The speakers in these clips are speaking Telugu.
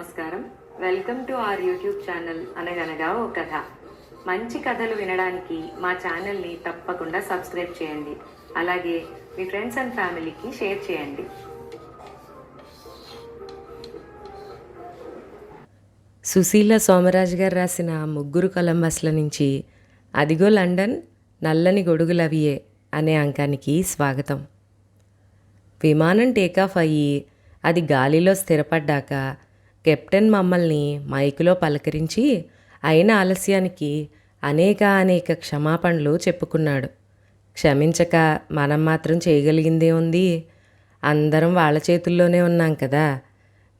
నమస్కారం. Welcome to our YouTube channel అనగనగా ఓ కథ. మంచి కథలు వినడానికి మా ఛానల్ని తప్పకుండా సబ్స్క్రైబ్ చేయండి. అలాగే మీ ఫ్రెండ్స్ అండ్ ఫ్యామిలీకి షేర్ చేయండి. సుశీల సోమరాజు గారు రాసిన ముగ్గురు కొలంబస్ల నుంచి అదిగో లండన్ నల్లని గొడుగులవియే అనే అంకానికి స్వాగతం. విమానం టేకాఫ్ అయ్యి అది గాలిలో స్థిరపడ్డాక కెప్టెన్ మమ్మల్ని మైకులో పలకరించి అయిన ఆలస్యానికి అనేక అనేక క్షమాపణలు చెప్పుకున్నాడు. క్షమించక మనం మాత్రం చేయగలిగిందే ఉంది. అందరం వాళ్ళ చేతుల్లోనే ఉన్నాం కదా.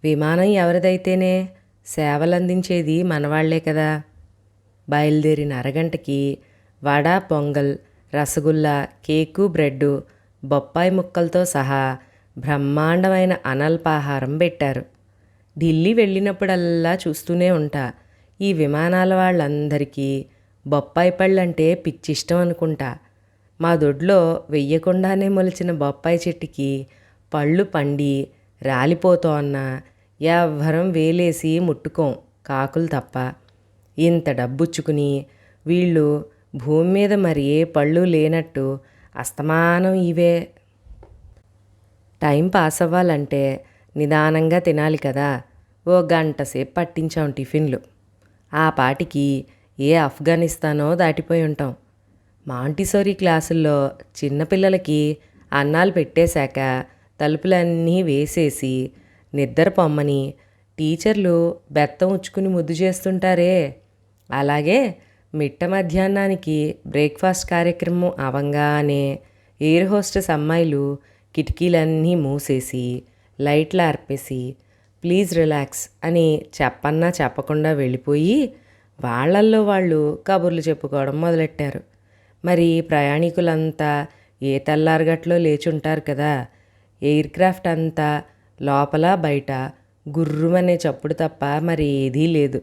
విమానం ఎవరిదైతేనే సేవలందించేది మనవాళ్ళే కదా. బయలుదేరిన అరగంటకి వడ పొంగల్ రసగుల్లా కేకు బ్రెడ్డు బొప్పాయి ముక్కలతో సహా బ్రహ్మాండమైన అనల్పాహారం పెట్టారు. ఢిల్లీ వెళ్ళినప్పుడల్లా చూస్తూనే ఉంటా. ఈ విమానాల వాళ్ళందరికీ బొప్పాయి పళ్ళంటే పిచ్చిష్టం అనుకుంటా. మా దొడ్లో వెయ్యకుండానే మొలిచిన బొప్పాయి చెట్టుకి పళ్ళు పండి రాలిపోతోన్నా ఎవ్వరం వేలేసి ముట్టుకోం కాకులు తప్ప. ఇంత డబ్బుచ్చుకుని వీళ్ళు భూమి మీద మరి ఏ పళ్ళు లేనట్టు అస్తమానం ఇవే. టైం పాస్ అవ్వాలంటే నిదానంగా తినాలి కదా. ఓ గంట సేపు పట్టించాం టిఫిన్లు. ఆ పాటికి ఏ ఆఫ్ఘనిస్తానో దాటిపోయి ఉంటాం. మాంటిసోరీ క్లాసుల్లో చిన్నపిల్లలకి అన్నాలు పెట్టేశాక తలుపులన్నీ వేసేసి నిద్ర పొమ్మని టీచర్లు బెత్తం ఉచ్చుకుని ముద్దు చేస్తుంటారే. అలాగే మిట్ట మధ్యాహ్నానికి బ్రేక్ఫాస్ట్ కార్యక్రమం అవంగానే ఎయిర్ హోస్టెస్ అమ్మాయిలు కిటికీలన్నీ మూసేసి లైట్లు ఆర్పేసి ప్లీజ్ రిలాక్స్ అని చెప్పన్నా చెప్పకుండా వెళ్ళిపోయి వాళ్ళల్లో వాళ్ళు కబుర్లు చెప్పుకోవడం మొదలెట్టారు. మరి ప్రయాణికులంతా ఏ తెల్లారగట్లో లేచుంటారు కదా? ఎయిర్ క్రాఫ్ట్ అంతా లోపల బయట గుర్రుమనే చప్పుడు తప్ప మరి ఏదీ లేదు.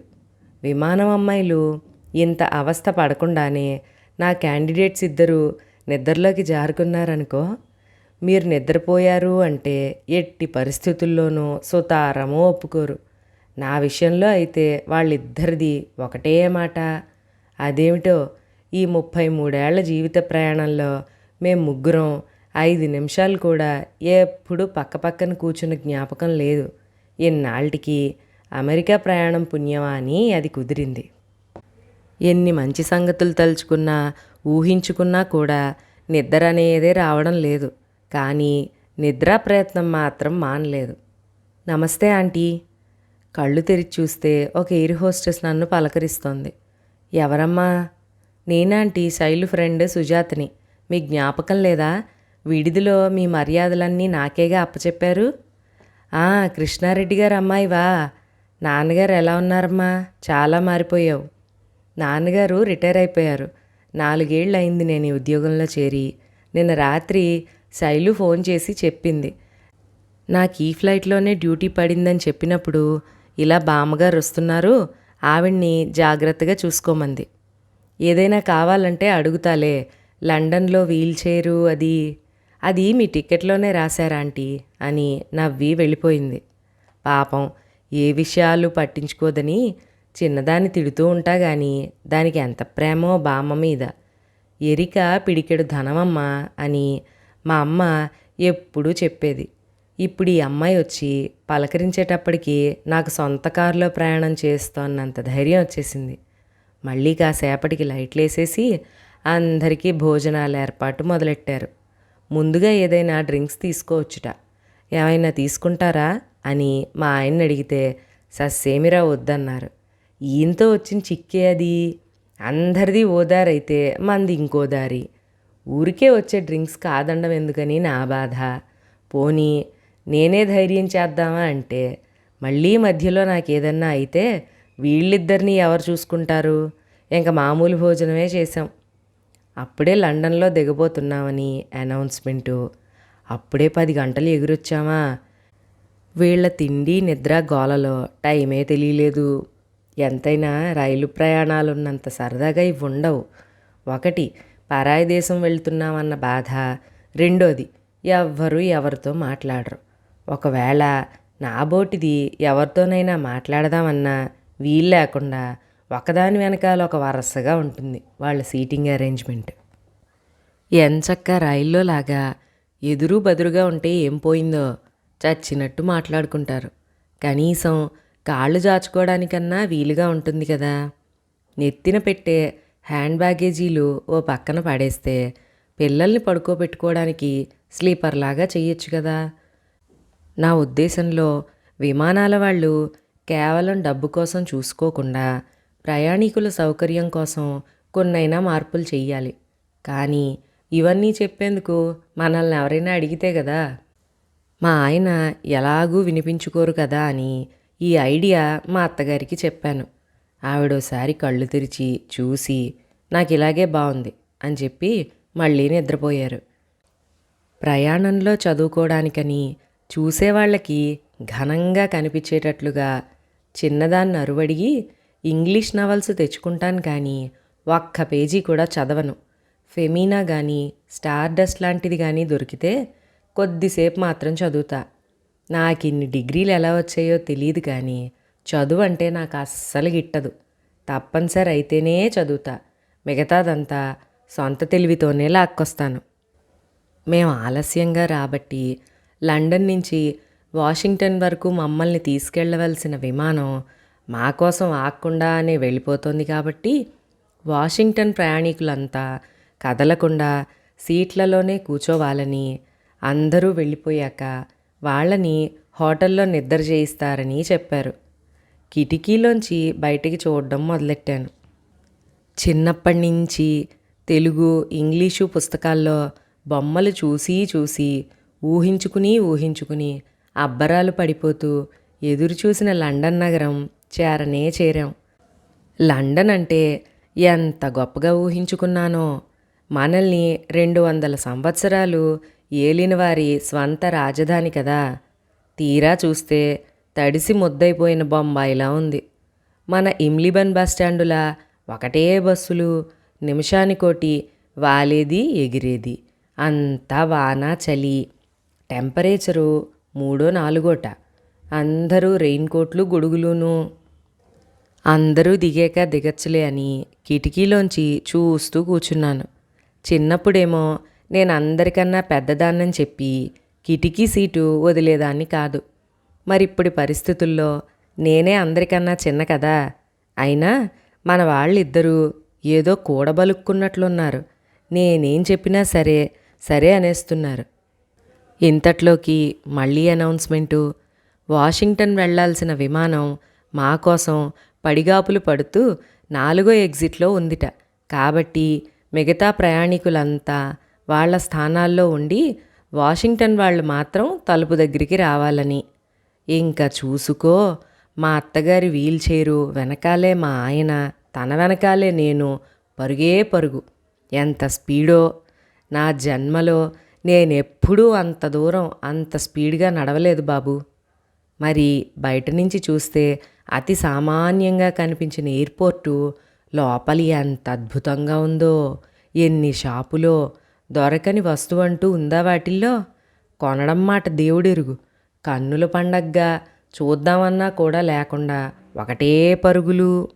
విమానం అమ్మాయిలు ఇంత అవస్థ పడకుండానే నా క్యాండిడేట్స్ ఇద్దరు నిద్రలోకి జారుకున్నారనుకో మీరు నిద్రపోయారు అంటే ఎట్టి పరిస్థితుల్లోనూ సుతారమో ఒప్పుకోరు. నా విషయంలో అయితే వాళ్ళిద్దరిది ఒకటే మాట. అదేమిటో ఈ ముప్పై మూడేళ్ళ జీవిత ప్రయాణంలో మేము ముగ్గురం ఐదు నిమిషాలు కూడా ఎప్పుడు పక్కపక్కన కూర్చున్న జ్ఞాపకం లేదు. ఇన్నాళ్ళకి అమెరికా ప్రయాణం పుణ్యమా అని అది కుదిరింది. ఎన్ని మంచి సంగతులు తలుచుకున్నా ఊహించుకున్నా కూడా నిద్ర అనేదే రావడం లేదు. కానీ నిద్రా ప్రయత్నం మాత్రం మానలేదు. నమస్తే ఆంటీ. కళ్ళు తెరిచి చూస్తే ఒక ఎయిర్ హోస్టెస్ నన్ను పలకరిస్తోంది. ఎవరమ్మా? నేనాంటీ శైలు ఫ్రెండ్ సుజాతని. మీ జ్ఞాపకం లేదా? విడిదిలో మీ మర్యాదలన్నీ నాకేగా అప్పచెప్పారు? ఆ కృష్ణారెడ్డి గారు అమ్మాయివా నాన్నగారు ఎలా ఉన్నారమ్మా? చాలా మారిపోయావు. నాన్నగారు రిటైర్ అయిపోయారు. నాలుగేళ్ళు అయింది నేను ఈ ఉద్యోగంలో చేరి. నిన్న రాత్రి శైలు ఫోన్ చేసి చెప్పింది. నాకు ఈ ఫ్లైట్లోనే డ్యూటీ పడిందని చెప్పినప్పుడు ఇలా బామ్మగారు వస్తున్నారు ఆవిడ్ని జాగ్రత్తగా చూసుకోమంది. ఏదైనా కావాలంటే అడుగుతాలే లండన్లో వీల్ చైరు అది అది మీ టికెట్లోనే రాశారా ఆంటీ? అని నవ్వి వెళ్ళిపోయింది. పాపం ఏ విషయాలు పట్టించుకోదని చిన్నదాన్ని తిడుతూ ఉంటా గాని దానికి ఎంత ప్రేమో బామ్మ మీద. ఎరిక పిడికెడు ధనమమ్మ అని మా అమ్మ ఎప్పుడూ చెప్పేది. ఇప్పుడు ఈ అమ్మాయి వచ్చి పలకరించేటప్పటికి నాకు సొంత కారులో ప్రయాణం చేస్తోన్నంత ధైర్యం వచ్చేసింది. మళ్ళీ కాసేపటికి లైట్లు వేసేసి అందరికీ భోజనాల ఏర్పాటు మొదలెట్టారు. ముందుగా ఏదైనా డ్రింక్స్ తీసుకోవచ్చుట. ఏమైనా తీసుకుంటారా? అని మా ఆయన్ని అడిగితే సస్సేమిరా వద్దన్నారు. ఈయంతో వచ్చిన చిక్కే అది. అందరిది ఓ అయితే మంది ఇంకో దారి. ఊరికే వచ్చే డ్రింక్స్ కాదండం ఎందుకని నా బాధ. పోనీ నేనే ధైర్యం చేద్దామా అంటే మళ్ళీ మధ్యలో నాకు ఏదన్నా అయితే వీళ్ళిద్దరిని ఎవరు చూసుకుంటారు? ఇంకా మామూలు భోజనమే చేసాం అప్పుడే లండన్లో దిగబోతున్నామని అనౌన్స్మెంటు. అప్పుడే పది గంటలు ఎగురొచ్చామా? వీళ్ళ తిండి నిద్ర గోలలో టైమే తెలియలేదు. ఎంతైనా రైలు ప్రయాణాలున్నంత సరదాగా ఇవి ఉండవు ఒకటి పరాయి దేశం వెళ్తున్నామన్న బాధ. రెండోది ఎవ్వరు ఎవరితో మాట్లాడరు. ఒకవేళ నా బోటిది ఎవరితోనైనా మాట్లాడదామన్నా వీలు లేకుండా ఒకదాని వెనకాల ఒక వరసగా ఉంటుంది వాళ్ళ సీటింగ్ అరేంజ్మెంట్. ఎంచక్క రైల్లో లాగా ఎదురు బదురుగా ఉంటే ఏం పోయిందో చచ్చినట్టు మాట్లాడుకుంటారు. కనీసం కాళ్ళు జాచుకోవడానికన్నా వీలుగా ఉంటుంది కదా. నెత్తిన పెట్టే హ్యాండ్ బ్యాగేజీలు ఓ పక్కన పడేస్తే పిల్లల్ని పడుకోబెట్టుకోవడానికి స్లీపర్లాగా చేయొచ్చు చెయ్యొచ్చు కదా నా ఉద్దేశంలో విమానాల వాళ్ళు కేవలం డబ్బు కోసం చూసుకోకుండా ప్రయాణికుల సౌకర్యం కోసం కొన్నైనా మార్పులు చెయ్యాలి. కానీ ఇవన్నీ చెప్పేందుకు మనల్ని ఎవరైనా అడిగితే కదా మా ఆయన ఎలాగూ వినిపించుకోరు కదా అని ఈ ఐడియా మా అత్తగారికి చెప్పాను. ఆవిడోసారి కళ్ళు తెరిచి చూసి నాకు ఇలాగే బాగుంది అని చెప్పి మళ్ళీ నిద్రపోయారు. ప్రయాణంలో చదువుకోవడానికని చూసేవాళ్ళకి ఘనంగా కనిపించేటట్లుగా చిన్నదాన్ని అరువడిగి ఇంగ్లీష్ నవల్స్ తెచ్చుకుంటాను కానీ ఒక్క పేజీ కూడా చదవను. ఫెమీనా కానీ స్టార్ డస్ట్ లాంటిది కానీ దొరికితే కొద్దిసేపు మాత్రం చదువుతా. నాకు ఇన్ని డిగ్రీలు ఎలా వచ్చాయో తెలియదు కానీ చదువు అంటే నాకు అస్సలు గిట్టదు. తప్పనిసరి అయితేనే చదువుతా. మిగతాదంతా సొంత తెలివితోనే లాక్కొస్తాను. మేము ఆలస్యంగా రాబట్టి లండన్ నుంచి వాషింగ్టన్ వరకు మమ్మల్ని తీసుకెళ్ళవలసిన విమానం మా కోసం ఆగకుండానే వెళ్ళిపోతుంది కాబట్టి వాషింగ్టన్ ప్రయాణికులంతా కదలకుండా సీట్లలోనే కూర్చోవాలని అందరూ వెళ్ళిపోయాక వాళ్ళని హోటల్లో నిద్ర చేయిస్తారని చెప్పారు. కిటికీలోంచి బయటికి చూడడం మొదలెట్టాను. చిన్నప్పటి నుంచి తెలుగు ఇంగ్లీషు పుస్తకాల్లో బొమ్మలు చూసి చూసి ఊహించుకుని ఊహించుకుని అబ్బరాలు పడిపోతూ ఎదురు చూసిన లండన్ నగరం చేరనే చేరాం. లండన్ అంటే ఎంత గొప్పగా ఊహించుకున్నానో! మనల్ని రెండు వందల సంవత్సరాలు ఏలిన వారి స్వంత రాజధాని కదా! తీరా చూస్తే తడిసి ముద్దైపోయిన బొంబాయిలా ఉంది. మన ఇమ్లిబన్ బస్ స్టాండులా ఒకటే బస్సులు నిమిషానికోటి వాలేది ఎగిరేది. అంతా వాన చలి. టెంపరేచరు మూడో నాలుగోట. అందరూ రెయిన్ కోట్లు గొడుగులును. అందరూ దిగాక దిగచ్చులే అని కిటికీలోంచి చూస్తూ కూర్చున్నాను. చిన్నప్పుడేమో నేను అందరికన్నా పెద్దదాన్నని చెప్పి కిటికీ సీటు వదిలేదాన్ని కాదు. మరిప్పుడు పరిస్థితుల్లో నేనే అందరికన్నా చిన్న కదా. అయినా మన వాళ్ళిద్దరూ ఏదో కూడబలుక్కున్నట్లున్నారు. నేనేం చెప్పినా సరే సరే అనేస్తున్నారు. ఇంతట్లోకి మళ్ళీ అనౌన్స్మెంటు వాషింగ్టన్ వెళ్ళాల్సిన విమానం మా కోసం పడిగాపులు పడుతూ నాలుగో ఎగ్జిట్లో ఉందిట. కాబట్టి మిగతా ప్రయాణికులంతా వాళ్ళ స్థానాల్లో ఉండి వాషింగ్టన్ వాళ్ళు మాత్రం తలుపు దగ్గరికి రావాలని. ఇంకా చూసుకో మా అత్తగారి వీల్ చైరు వెనకాలే మా ఆయన తన వెనకాలే నేను పరుగే పరుగు. ఎంత స్పీడో నా జన్మలో నేనెప్పుడూ అంత దూరం అంత స్పీడ్గా నడవలేదు బాబు. మరి బయట నుంచి చూస్తే అతి సామాన్యంగా కనిపించిన ఎయిర్పోర్టు లోపలి ఎంత అద్భుతంగా ఉందో ఎన్ని షాపులో దొరకని వస్తువు అంటూ ఉందా వాటిల్లో? కొనడం మాట దేవుడెరుగు. కన్నుల పండగ్గా చూద్దామన్నా కూడా లేకుండా ఒకటే పరుగులు.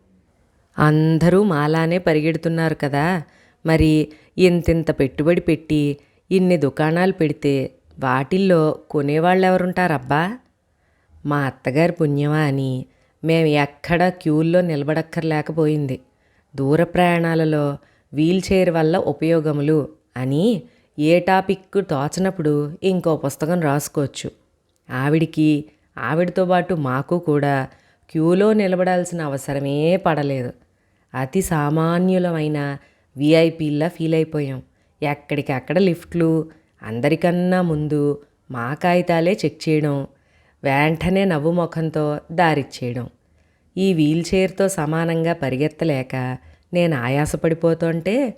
అందరూ మాలానే పరిగెడుతున్నారు కదా. మరి ఇంతింత పెట్టుబడి పెట్టి ఇన్ని దుకాణాలు పెడితే వాటిల్లో కొనేవాళ్ళు ఎవరుంటారబ్బా మా అత్తగారి పుణ్యమా అని మేము ఎక్కడా క్యూల్లో నిలబడక్కర్లేకపోయింది. దూర ప్రయాణాలలో వీల్ చైర్ వల్ల ఉపయోగములు అని ఏ టాపిక్ తోచనప్పుడు ఇంకో పుస్తకం రాసుకోవచ్చు. ఆవిడికి ఆవిడతో పాటు మాకు కూడా క్యూలో నిలబడాల్సిన అవసరమే పడలేదు. అతి సామాన్యులమైన విఐపీల్లా ఫీల్ అయిపోయాం. ఎక్కడికక్కడ లిఫ్ట్లు అందరికన్నా ముందు మా కాగితాలే చెక్ చేయడం వెంటనే నవ్వు ముఖంతో దారిచ్చేయడం. ఈ వీల్ చైర్తో సమానంగా పరిగెత్తలేక నేను ఆయాసపడిపోతుంటే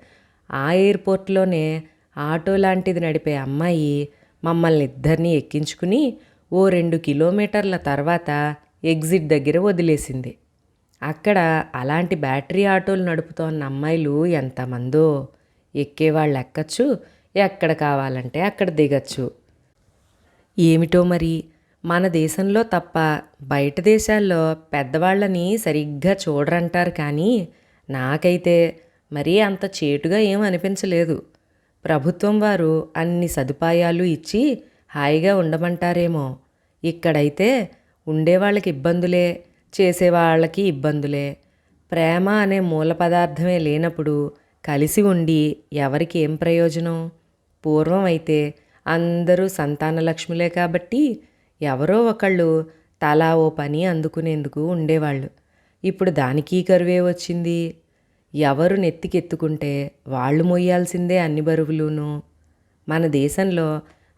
ఆ ఎయిర్పోర్ట్లోనే ఆటో లాంటిది నడిపే అమ్మాయి మమ్మల్ని ఇద్దరిని ఎక్కించుకుని ఓ రెండు కిలోమీటర్ల తర్వాత ఎగ్జిట్ దగ్గర వదిలేసింది. అక్కడ అలాంటి బ్యాటరీ ఆటోలు నడుపుతోన్న అమ్మాయిలు ఎంతమందో. ఎక్కేవాళ్ళు ఎక్కచ్చు ఎక్కడ కావాలంటే అక్కడ దిగచ్చు. ఏమిటో మరి? మన దేశంలో తప్ప బయట దేశాల్లో పెద్దవాళ్ళని సరిగ్గా చూడరంటారు కానీ నాకైతే మరీ అంత చేటుగా ఏం అనిపించలేదు. ప్రభుత్వం వారు అన్ని సదుపాయాలు ఇచ్చి హాయిగా ఉండమంటారేమో. ఇక్కడైతే ఉండేవాళ్ళకి ఇబ్బందులే చేసేవాళ్ళకి ఇబ్బందులే. ప్రేమ అనే మూల పదార్థమే లేనప్పుడు కలిసి ఉండి ఎవరికి ఏం ప్రయోజనం? పూర్వం అయితే అందరూ సంతానలక్ష్ములే కాబట్టి ఎవరో ఒకళ్ళు తలా ఓ పని అందుకునేందుకు ఉండేవాళ్ళు. ఇప్పుడు దానికి కరువే వచ్చింది. ఎవరు నెత్తికెత్తుకుంటే వాళ్ళు మొయ్యాల్సిందే అన్ని బరువులును. మన దేశంలో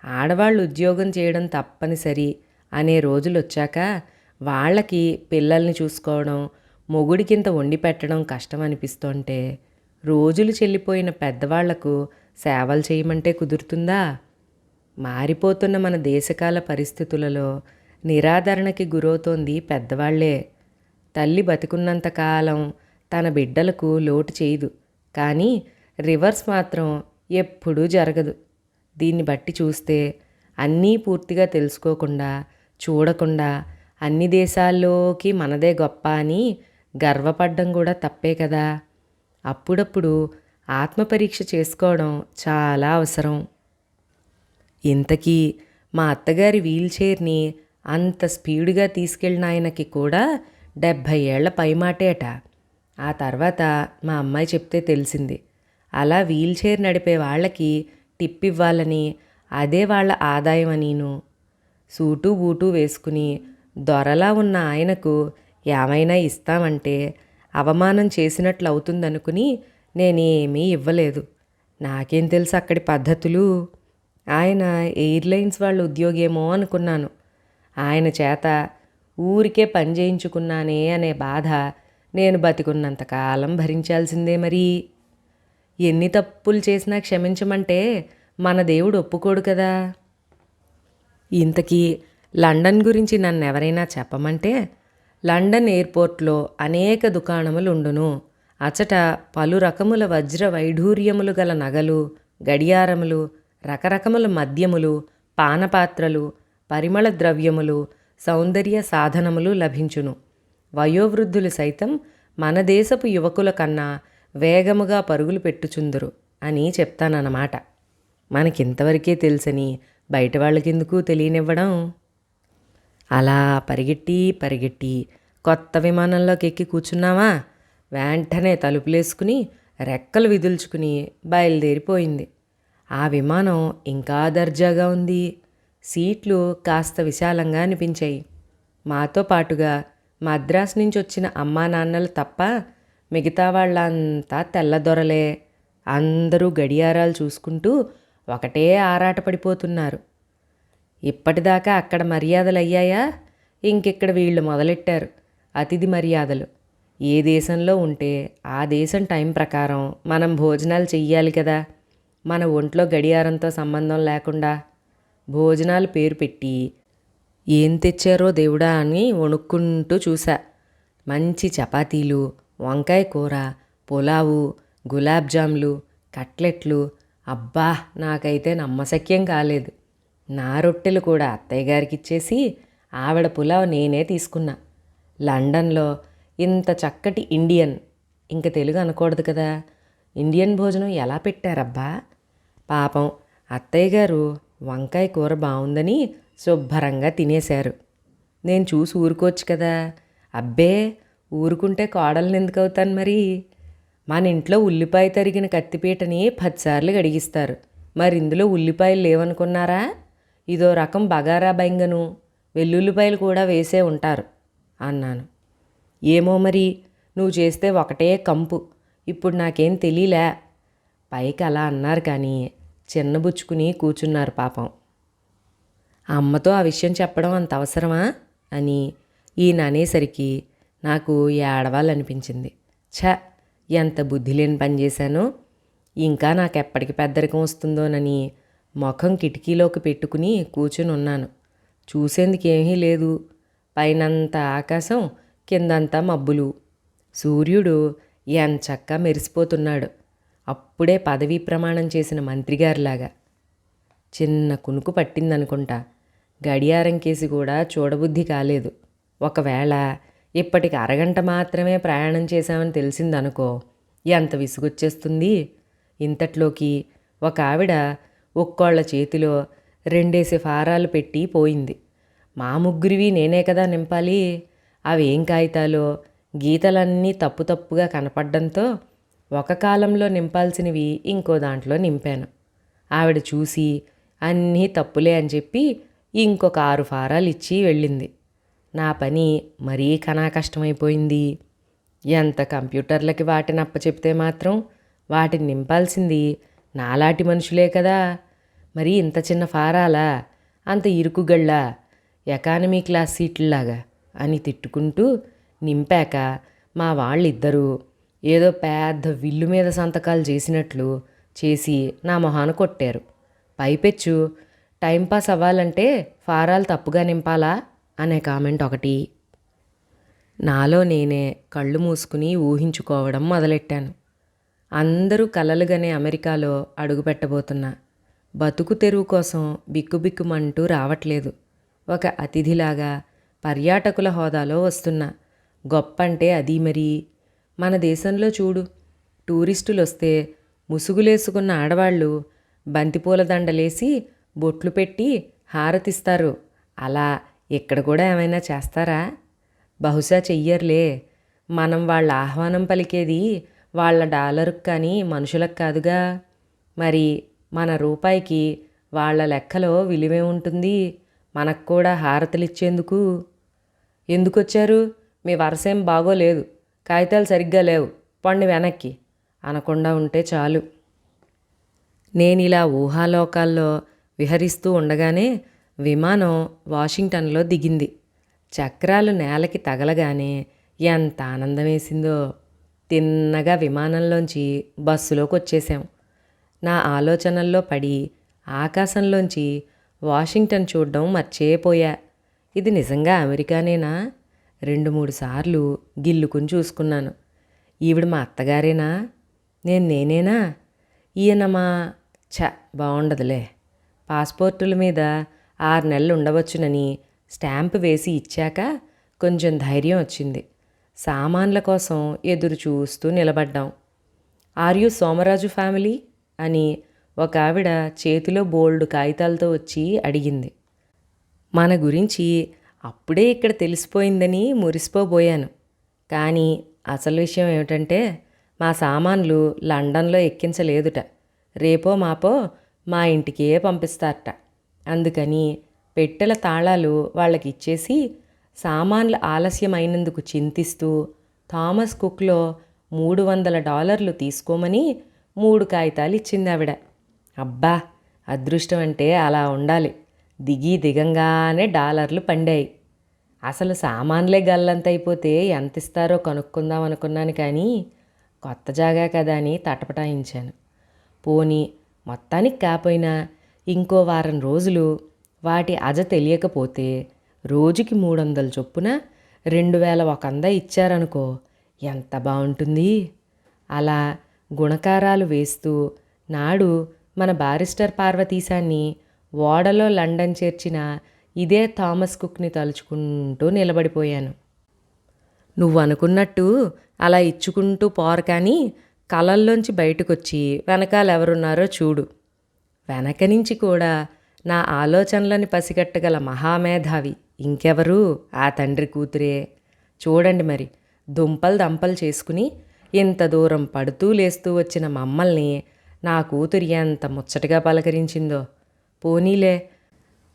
ఆడవాళ్ళు ఉద్యోగం చేయడం తప్పనిసరి. అనే రోజులు వచ్చాక వాళ్ళకి పిల్లల్ని చూసుకోవడం మొగుడికింత వండి పెట్టడం కష్టం అనిపిస్తుంటే రోజులు చెల్లిపోయిన పెద్దవాళ్ళకు సేవలు చేయమంటే కుదురుతుందా? మారిపోతున్న మన దేశకాల పరిస్థితులలో నిరాదరణకి గురవుతోంది పెద్దవాళ్ళే. తల్లి బతికున్నంతకాలం తన బిడ్డలకు లోటు చేయదు. కానీ రివర్స్ మాత్రం ఎప్పుడూ జరగదు. దీన్ని బట్టి చూస్తే అన్నీ పూర్తిగా తెలుసుకోకుండా చూడకుండా అన్ని దేశాల్లోకి మనదే గొప్ప అని గర్వపడ్డం కూడా తప్పే కదా. అప్పుడప్పుడు ఆత్మపరీక్ష చేసుకోవడం చాలా అవసరం. ఇంతకీ మా అత్తగారి వీల్ చైర్ని అంత స్పీడ్గా తీసుకెళ్ళిన ఆయనకి కూడా డెబ్భై ఏళ్ళ పైమాటేట. ఆ తర్వాత మా అమ్మాయి చెప్తే తెలిసింది. అలా వీల్ చైర్ నడిపే వాళ్ళకి టిప్ ఇవ్వాలని అదే వాళ్ళ ఆదాయం అనిను సూటు బూటు వేసుకుని దొరలా ఉన్న ఆయనకు ఏమైనా ఇస్తామంటే అవమానం చేసినట్లు అవుతుందనుకుని నేనేమీ ఇవ్వలేదు. నాకేం తెలుసు అక్కడి పద్ధతులు? ఆయన ఎయిర్లైన్స్ వాళ్ళ ఉద్యోగేమో అనుకున్నాను. ఆయన చేత ఊరికే పని చేయించుకున్నానే అనే బాధ నేను బతికున్నంతకాలం భరించాల్సిందే మరి. ఎన్ని తప్పులు చేసినా క్షమించమంటే మన దేవుడు ఒప్పుకోడు కదా. ఇంతకీ లండన్ గురించి నన్ను ఎవరైనా చెప్పమంటే లండన్ ఎయిర్పోర్ట్లో అనేక దుకాణములు ఉండును అచట పలు రకముల వజ్ర వైఢూర్యములు గల నగలు గడియారములు రకరకముల మద్యములు పానపాత్రలు పరిమళ ద్రవ్యములు సౌందర్య సాధనములు లభించును. వయోవృద్ధులు సైతం మన దేశపు యువకుల కన్నా వేగముగా పరుగులు పెట్టుచుందురు అని చెప్తానన్నమాట. మనకింతవరకే తెలుసని బయట వాళ్ళకెందుకు తెలియనివ్వడం? అలా పరిగెట్టి పరిగెట్టి కొత్త విమానంలోకి ఎక్కి కూర్చున్నావా? వెంటనే తలుపులేసుకుని రెక్కలు విదుల్చుకుని బయలుదేరిపోయింది. ఆ విమానం ఇంకా దర్జాగా ఉంది. సీట్లు కాస్త విశాలంగా అనిపించాయి. మాతో పాటుగా మద్రాస్ నుంచి వచ్చిన అమ్మా నాన్నలు తప్ప మిగతా వాళ్ళంతా తెల్లదొరలే. అందరూ గడియారాలు చూసుకుంటూ ఒకటే ఆరాటపడిపోతున్నారు. ఇప్పటిదాకా అక్కడ మర్యాదలు అయ్యాయా ఇంకిక్కడ వీళ్ళు మొదలెట్టారు? అతిథి మర్యాదలు. ఏ దేశంలో ఉంటే ఆ దేశం టైం ప్రకారం మనం భోజనాలు చెయ్యాలి కదా? మన ఒంట్లో గడియారంతో సంబంధం లేకుండా భోజనాలు పేరు పెట్టి ఏం తెచ్చారో దేవుడా అని వణుక్కుంటూ చూసా మంచి చపాతీలు వంకాయ కూర పులావు గులాబ్ జామ్లు కట్లెట్లు అబ్బా నాకైతే నమ్మశక్యం కాలేదు. నా రొట్టెలు కూడా అత్తయ్య గారికి ఇచ్చేసి ఆవిడ పులావ్ నేనే తీసుకున్నా. లండన్లో ఇంత చక్కటి ఇండియన్ ఇంక తెలుగు అనకూడదు కదా. ఇండియన్ భోజనం ఎలా పెట్టారబ్బా? పాపం అత్తయ్య గారు వంకాయ కూర బాగుందని శుభ్రంగా తినేశారు. నేను చూసి ఊరుకోవచ్చు కదా. అబ్బే ఊరుకుంటే కోడల్ని ఎందుకు అవుతాను మరి? మన ఇంట్లో ఉల్లిపాయ తరిగిన కత్తిపీటని పదిసార్లు గడిగిస్తారు మరి ఇందులో ఉల్లిపాయలు లేవనుకున్నారా? ఇదో రకం బగారా బెంగను వెల్లుల్లిపాయలు కూడా వేసే ఉంటారు అన్నాను. ఏమో మరి నువ్వు చేస్తే ఒకటే కంపు ఇప్పుడు నాకేం తెలియలే పైకి అలా అన్నారు కానీ చిన్నబుచ్చుకుని కూర్చున్నారు పాపం. అమ్మతో ఆ విషయం చెప్పడం అంత అవసరమా? అని ఈయన అనేసరికి నాకు ఏడవాలనిపించింది ఛ! ఎంత బుద్ధి లేని పని చేశానో. ఇంకా నాకు ఎప్పటికి పెద్దరికం వస్తుందోనని ముఖం కిటికీలోకి పెట్టుకుని కూర్చుని ఉన్నాను. చూసేందుకు ఏమీ లేదు. పైనంత ఆకాశం కిందంతా మబ్బులు. సూర్యుడు ఎంచక్క మెరిసిపోతున్నాడు. అప్పుడే పదవీ ప్రమాణం చేసిన మంత్రిగారిలాగా. చిన్న కునుకు పట్టిందనుకుంటా. గడియారం కేసి కూడా చూడబుద్ధి కాలేదు. ఒకవేళ ఇప్పటికి అరగంట మాత్రమే ప్రయాణం చేశామని తెలిసిందనుకో ఎంత విసుగొచ్చేస్తుంది? ఇంతట్లోకి ఒక ఆవిడ ఒక్కోళ్ళ చేతిలో రెండేసి ఫారాలు పెట్టి పోయింది. మా ముగ్గురివి నేనే కదా నింపాలి. అవేం కాగితాలో గీతలన్నీ తప్పు తప్పుగా కనపడడంతో ఒక కాలంలో నింపాల్సినవి ఇంకో దాంట్లో నింపాను. ఆవిడ చూసి అన్నీ తప్పులే అని చెప్పి ఇంకొక ఆరు ఫారాలు ఇచ్చి వెళ్ళింది. నా పని మరీ కనా కష్టమైపోయింది ఎంత కంప్యూటర్లకి వాటిని అప్పచెప్తే మాత్రం వాటిని నింపాల్సింది నాలాటి మనుషులే కదా. మరి ఇంత చిన్న ఫారాలా? అంత ఇరుకుగళ్ళ? Economy class సీట్లలాగా? అని తిట్టుకుంటూ నింపాక మా వాళ్ళిద్దరూ ఏదో పెద్ద విల్లు మీద సంతకాలు చేసినట్లు చేసి నా మొహాన కొట్టారు. పైపెచ్చు టైంపాస్ అవ్వాలంటే ఫారాలు తప్పుగా నింపాలా? అనే కామెంట్ ఒకటి. నాలో నేనే కళ్ళు మూసుకుని ఊహించుకోవడం మొదలెట్టాను. అందరూ కలలుగనే అమెరికాలో అడుగుపెట్టబోతున్నా బతుకు తెరువు కోసం బిక్కుబిక్కుమంటూ రావట్లేదు. ఒక అతిథిలాగా పర్యాటకుల హోదాలో వస్తున్నా. గొప్ప అంటే అది మరి. మన దేశంలో చూడు టూరిస్టులు వస్తే ముసుగులేసుకున్న ఆడవాళ్ళు బంతిపూల దండలేసి బొట్లు పెట్టి హారతిస్తారు. అలా ఇక్కడ కూడా ఏమైనా చేస్తారా? బహుశా చెయ్యర్లే. మనం వాళ్ళ ఆహ్వానం పలికేది వాళ్ళ డాలర్కి కానీ మనుషులకు కాదుగా. మరి మన రూపాయికి వాళ్ళ లెక్కలో విలువే ఉంటుంది. మనకు కూడా హారతలు ఇచ్చేందుకు. ఎందుకొచ్చారు? మీ వరసేం బాగోలేదు. కాగితాలు సరిగ్గా లేవు. పండి వెనక్కి. అనకుండా ఉంటే చాలు. నేను ఇలా ఊహాలోకాల్లో విహరిస్తూ ఉండగానే విమానం వాషింగ్టన్లో దిగింది. చక్రాలు నేలకి తగలగానే ఎంత ఆనందం వేసిందో తిన్నగా విమానంలోంచి బస్సులోకి వచ్చేసాం నా ఆలోచనల్లో పడి ఆకాశంలోంచి వాషింగ్టన్ చూడడం మర్చిపోయా. ఇది నిజంగా అమెరికానేనా? రెండు మూడు సార్లు గిల్లుకుని చూసుకున్నాను. ఈవిడ మా అత్తగారేనా? నేను నేనేనా? ఈయన మా ఛ బాగుండదులే పాస్పోర్టుల మీద ఆరు నెలలు ఉండవచ్చునని స్టాంప్ వేసి ఇచ్చాక కొంచెం ధైర్యం వచ్చింది. సామాన్ల కోసం ఎదురు చూస్తూ నిలబడ్డాం. Are you Somaraju family? అని ఒక ఆవిడ చేతిలో బోల్డ్ కాగితాలతో వచ్చి అడిగింది. మన గురించి అప్పుడే ఇక్కడ తెలిసిపోయిందని మురిసిపోబోయాను. కానీ అసలు విషయం ఏమిటంటే మా సామాన్లు లండన్లో ఎక్కించలేదుట. రేపో మాపో మా ఇంటికే పంపిస్తారట. అందుకని పెట్టెల తాళాలు వాళ్ళకి ఇచ్చేసి సామాన్లు ఆలస్యమైనందుకు చింతిస్తూ థామస్ కుక్లో మూడు వందల డాలర్లు తీసుకోమని మూడు కాగితాలు ఇచ్చింది ఆవిడ. అబ్బా! అదృష్టం అంటే అలా ఉండాలి. దిగి దిగంగానే డాలర్లు పండాయి. అసలు సామాన్లే గల్లంత అయిపోతే ఎంత ఇస్తారో కనుక్కుందాం అనుకున్నాను కానీ కొత్త జాగా కదా అని తటపటాయించాను. పోనీ మొత్తానికి కాపోయినా ఇంకో వారం రోజులు వాటి అజ తెలియకపోతే రోజుకి మూడు వందల చొప్పున రెండు వేల ఒక వంద ఇచ్చారనుకో ఎంత బాగుంటుంది అలా గుణకారాలు వేస్తూ నాడు మన బారిస్టర్ పార్వతీశాన్ని ఓడలో లండన్ చేర్చిన ఇదే థామస్ కుక్ని తలుచుకుంటూ నిలబడిపోయాను. నువ్వు అనుకున్నట్టు అలా ఇచ్చుకుంటూ పోరు కానీ కలల్లోంచి బయటకొచ్చి వెనకాల ఎవరున్నారో చూడు. వెనక నుంచి కూడా నా ఆలోచనలని పసిగట్టగల మహామేధావి ఇంకెవరు? ఆ తండ్రి కూతురే. చూడండి మరి దుంపలు దంపలు చేసుకుని ఇంత దూరం పడుతూ లేస్తూ వచ్చిన మమ్మల్ని నా కూతురు ఎంత ముచ్చటగా పలకరించిందో. పోనీలే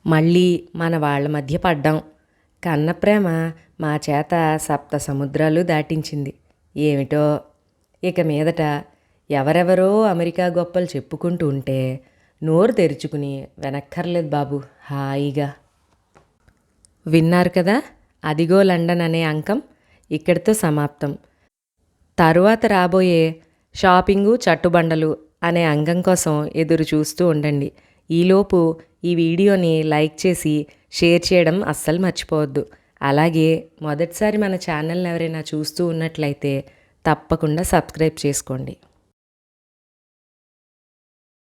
మళ్ళీ మన వాళ్ళ మధ్య పడ్డాం. కన్న ప్రేమ మా చేత సప్త సముద్రాలు దాటించింది. ఏమిటో? ఇక మీదట ఎవరెవరో అమెరికా గొప్పలు చెప్పుకుంటూ ఉంటే నోరు తెరుచుకుని వెనక్కర్లేదు బాబు హాయిగా. విన్నారు కదా అదిగో లండన్ అనే అంకం ఇక్కడితో సమాప్తం. తరువాత రాబోయే షాపింగు చట్టుబండలు అనే అంగం కోసం ఎదురు చూస్తూ ఉండండి. ఈలోపు ఈ వీడియోని లైక్ చేసి షేర్ చేయడం అస్సలు మర్చిపోవద్దు. అలాగే మొదటిసారి మన ఛానల్ని ఎవరైనా చూస్తూ ఉన్నట్లయితే తప్పకుండా సబ్స్క్రైబ్ చేసుకోండి.